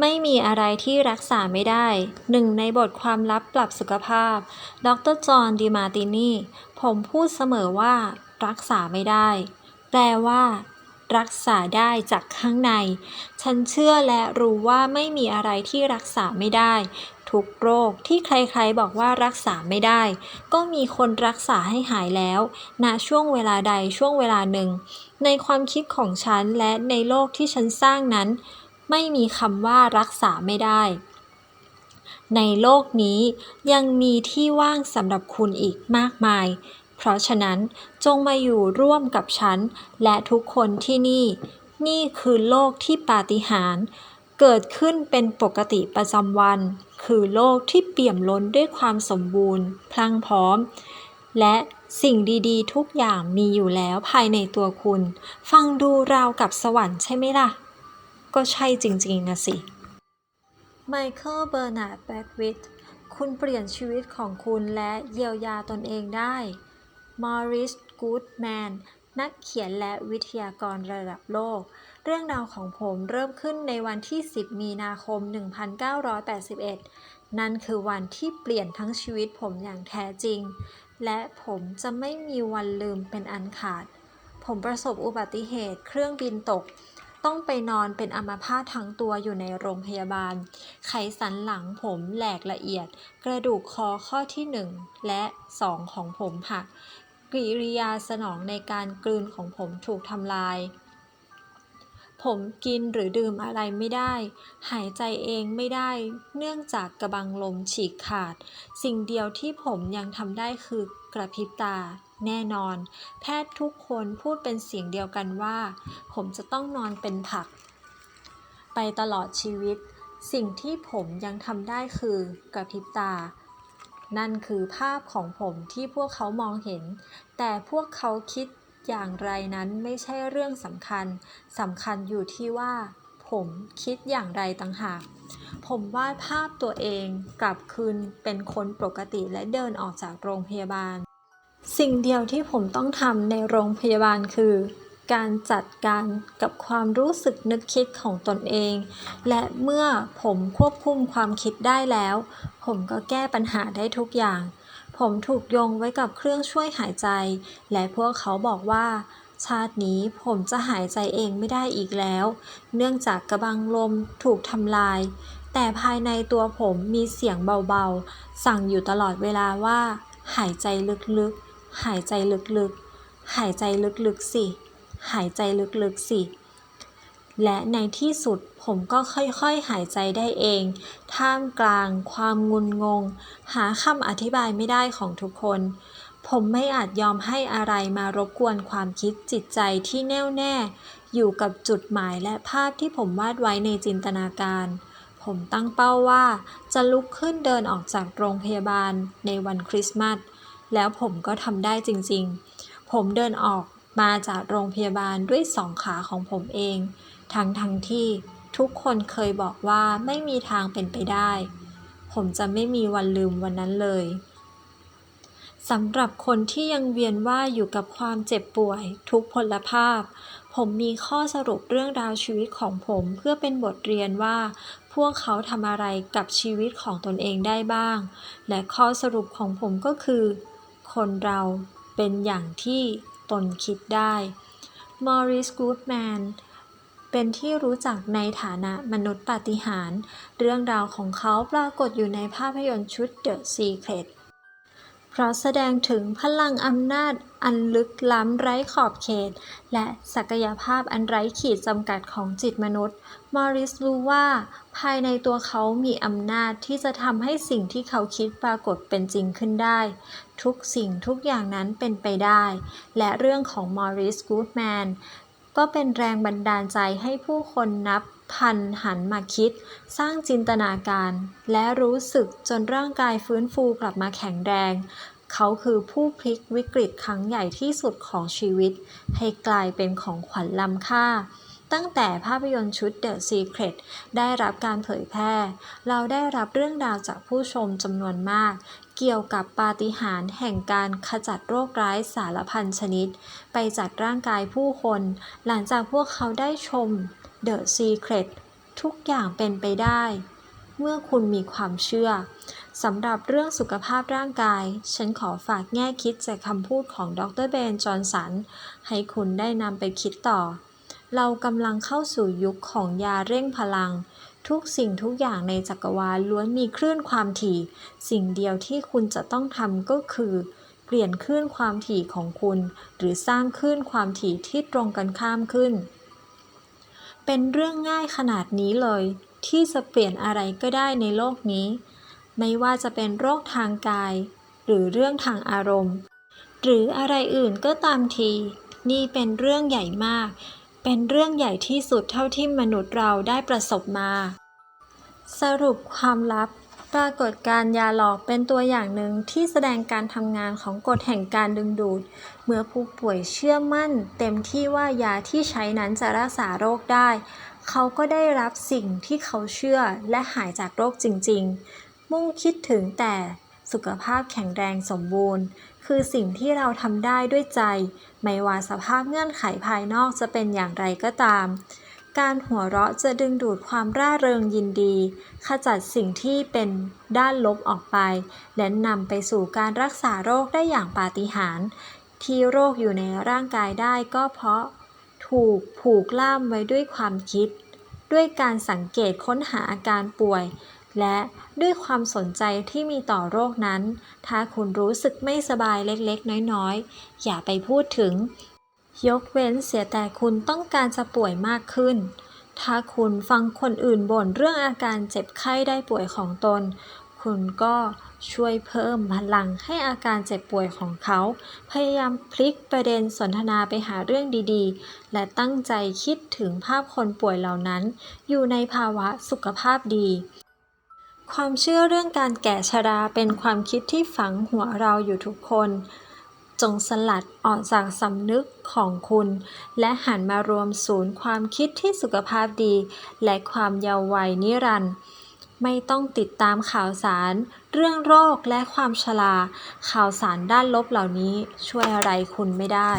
ไม่มีอะไรที่รักษาไม่ได้ หนึ่งในบทความลับปรับสุขภาพ ดรจอห์นดีมาตินีผมพูดเสมอว่า รักษาไม่ได้ แปลว่า รักษาได้จากข้างใน ฉันเชื่อและรู้ว่าไม่มีอะไรที่รักษาไม่ได้ ทุกโรคที่ใครๆบอกว่ารักษาไม่ได้ ก็มีคนรักษาให้หายแล้วณช่วงเวลาใดช่วงเวลาหนึ่ง ในความคิดของฉันและในโลกที่ฉันสร้างนั้น ไม่มีคำว่ารักษาไม่ได้ ในโลกนี้ยังมีที่ว่างสำหรับคุณอีกมากมาย เพราะฉะนั้นจงมาอยู่ร่วมกับฉัน และทุกคนที่นี่ นี่คือโลกที่ปาฏิหาริย์เกิดขึ้นเป็นปกติประจำวัน คือโลกที่เปี่ยมล้นด้วยความสมบูรณ์ พลังพร้อม และสิ่งดีๆ ทุกอย่างมีอยู่แล้วภายในตัวคุณ ฟังดูราวกับสวรรค์ใช่ไหมล่ะ ก็ใช่จริงๆนะสิ ไมเคิล เบอร์นาร์ด แบ็กวิทคุณเปลี่ยนชีวิตของคุณและเยียวยาตนเองได้ มอริส กูดแมน นักเขียนและวิทยากรระดับโลก เรื่องราวของผมเริ่มขึ้นในวันที่ 10 มีนาคม 1981 นั่นคือวันที่เปลี่ยนทั้งชีวิตผมอย่างแท้จริง และผมจะไม่มีวันลืมเป็นอันขาด ผมประสบอุบัติเหตุเครื่องบินตก ต้องไปนอนเป็นอัมาพาตทั้งตัวอยู่ในโรงพยาบาล ไขสันหลังผมแหลกละเอียด กระดูกคอข้อที่ 1 และ 2 ของผมหัก กิริยาสนองในการกลืนของผมถูกทำลาย ผมกินหรือดื่มอะไรไม่ได้ หายใจเองไม่ได้ เนื่องจากกระบังลมฉีกขาด สิ่งเดียวที่ผมยังทำได้คือกระพริบตา แน่นอน แพทย์ทุกคนพูดเป็นเสียงเดียวกันว่า ผมจะต้องนอนเป็นผัก ไปตลอดชีวิต สิ่งที่ผมยังทำได้คือกระพริบตา นั่นคือภาพของผมที่พวกเขามองเห็น แต่พวกเขาคิด อย่างไรนั้นไม่ใช่เรื่องสำคัญ สำคัญอยู่ที่ว่า ผมคิดอย่างไรต่างหาก ผมวาดภาพตัวเองกลับคืนเป็นคนปกติและเดินออกจากโรงพยาบาล สิ่งเดียวที่ผมต้องทำในโรงพยาบาลคือ การจัดการกับความรู้สึกนึกคิดของตนเอง และเมื่อผมควบคุมความคิดได้แล้ว ผมก็แก้ปัญหาได้ทุกอย่าง ผมถูกโยงไว้กับเครื่องช่วยหายใจ และพวกเขาบอกว่า ชาตินี้ผมจะหายใจเองไม่ได้อีกแล้ว เนื่องจากกระบังลมถูกทำลาย แต่ภายในตัวผมมีเสียงเบาๆ สั่งอยู่ตลอดเวลาว่า หายใจลึกๆ หายใจลึกๆ หายใจลึกๆสิ หายใจลึกๆสิ และในที่สุด ผมก็ค่อยๆหายใจได้เอง ท่ามกลางความงุนงง หาคำอธิบายไม่ได้ของทุกคน ผมไม่อาจยอมให้อะไรมารบกวนความคิดจิตใจที่แน่วแน่ อยู่กับจุดหมายและภาพที่ผมวาดไว้ในจินตนาการ ผมตั้งเป้าว่าจะลุกขึ้นเดินออกจากโรงพยาบาลในวันคริสต์มาส แล้วผมก็ทำได้จริงๆ ผมเดินออกมาจากโรงพยาบาลด้วยสองขาของผมเอง ทั้งทั้งที่ ทุกคนเคยบอกว่าไม่มีทางเป็นไปได้ ผมจะไม่มีวันลืมวันนั้นเลยสำหรับคนที่ยังเวียนว่ายอยู่กับความเจ็บป่วย ทุกพลภาพ ผมมีข้อสรุปเรื่องราวชีวิตของผมเพื่อเป็นบทเรียนว่า พวกเขาทำอะไรกับชีวิตของตนเองได้บ้าง และข้อสรุปของผมก็คือ คนเราเป็นอย่างที่ตนคิดได้มอริสกูดแมน เป็นที่รู้จักในฐานะมนุษย์ปาฏิหาริย์เรื่องราวของเขาปรากฏอยู่ในภาพยนตร์ชุด The Secret เพราะแสดงถึงพลังอำนาจอันลึกล้ำไร้ขอบเขต และศักยภาพอันไร้ขีดจำกัดของจิตมนุษย์ มอริสรู้ว่า ภายในตัวเขามีอำนาจที่จะทำให้สิ่งที่เขาคิดปรากฏเป็นจริงขึ้นได้ ทุกสิ่งทุกอย่างนั้นเป็นไปได้ และเรื่องของมอริสกูดแมน ก็เป็นแรงบันดาลใจให้ผู้คนนับพันหันมาคิด สร้างจินตนาการ และรู้สึกจนร่างกายฟื้นฟูกลับมาแข็งแรง เขาคือผู้พลิกวิกฤตครั้งใหญ่ที่สุดของชีวิต ให้กลายเป็นของขวัญล้ำค่าตั้งแต่ภาพยนตร์ชุด The Secret ได้รับการเผยแพร่ เราได้รับเรื่องราวจากผู้ชมจำนวนมาก เกี่ยวกับปาฏิหาริย์แห่งการขจัดโรคร้ายสารพันชนิด ไปจากร่างกายผู้คน หลังจากพวกเขาได้ชม The Secret ทุกอย่างเป็นไปได้ เมื่อคุณมีความเชื่อสำหรับเรื่องสุขภาพร่างกาย ฉันขอฝากแง่คิดจากคำพูดของดรเบน จอห์นสัน ให้คุณได้นำไปคิดต่อ เรากำลังเข้าสู่ยุคของยาเร่งพลัง ทุกสิ่งทุกอย่างในจักรวาลล้วนมีคลื่นความถี่ สิ่งเดียวที่คุณจะต้องทำก็คือ เปลี่ยนคลื่นความถี่ของคุณ หรือสร้างคลื่นความถี่ที่ตรงกันข้ามขึ้น เป็นเรื่องง่ายขนาดนี้เลย ที่จะเปลี่ยนอะไรก็ได้ในโลกนี้ ไม่ว่าจะเป็นโรคทางกาย หรือเรื่องทางอารมณ์ หรืออะไรอื่นก็ตามที นี่เป็นเรื่องใหญ่มาก เป็นเรื่องใหญ่ที่สุดเท่าที่มนุษย์เราได้ประสบมา สรุปความลับ ปรากฏการ์ยาหลอกเป็นตัวอย่างหนึ่งที่แสดงการทำงานของกฎแห่งการดึงดูด เมื่อผู้ป่วยเชื่อมั่น เต็มที่ว่ายาที่ใช้นั้นจะรักษาโรคได้ เขาก็ได้รับสิ่งที่เขาเชื่อและหายจากโรคจริง ๆ มุ่งคิดถึงแต่สุขภาพแข็งแรงสมบูรณ์ คือสิ่งที่เราทำได้ด้วยใจ ไม่ว่าสภาพเงื่อนไขภายนอกจะเป็นอย่างไรก็ตาม การหัวเราะจะดึงดูดความร่าเริงยินดี ขจัดสิ่งที่เป็นด้านลบออกไป และนำไปสู่การรักษาโรคได้อย่างปาฏิหาริย์ที่โรคอยู่ในร่างกายได้ก็เพราะ ถูกผูกล่ามไว้ด้วยความคิด ด้วยการสังเกตค้นหาอาการป่วย และด้วยความสนใจที่มีต่อโรคนั้น ถ้าคุณรู้สึกไม่สบายเล็กๆ น้อยๆ อย่าไปพูดถึง ยกเว้นเสียแต่คุณต้องการจะป่วยมากขึ้น ถ้าคุณฟังคนอื่นบ่นเรื่องอาการเจ็บไข้ได้ป่วยของตน คุณก็ช่วยเพิ่มพลังให้อาการเจ็บป่วยของเขา พยายามพลิกประเด็นสนทนาไปหาเรื่องดีๆ และตั้งใจคิดถึงภาพคนป่วยเหล่านั้น อยู่ในภาวะสุขภาพดี ความเชื่อเรื่องการแก่ชราเป็นความคิดที่ฝังหัวเราอยู่ทุกคน จงสลัดออกจากสำนึกของคุณ และหันมารวมศูนย์ความคิดที่สุขภาพดี และความเยาว์วัยนิรันดร์ไม่ต้องติดตามข่าวสาร เรื่องโรคและความชรา ข่าวสารด้านลบเหล่านี้ช่วยอะไรคุณไม่ได้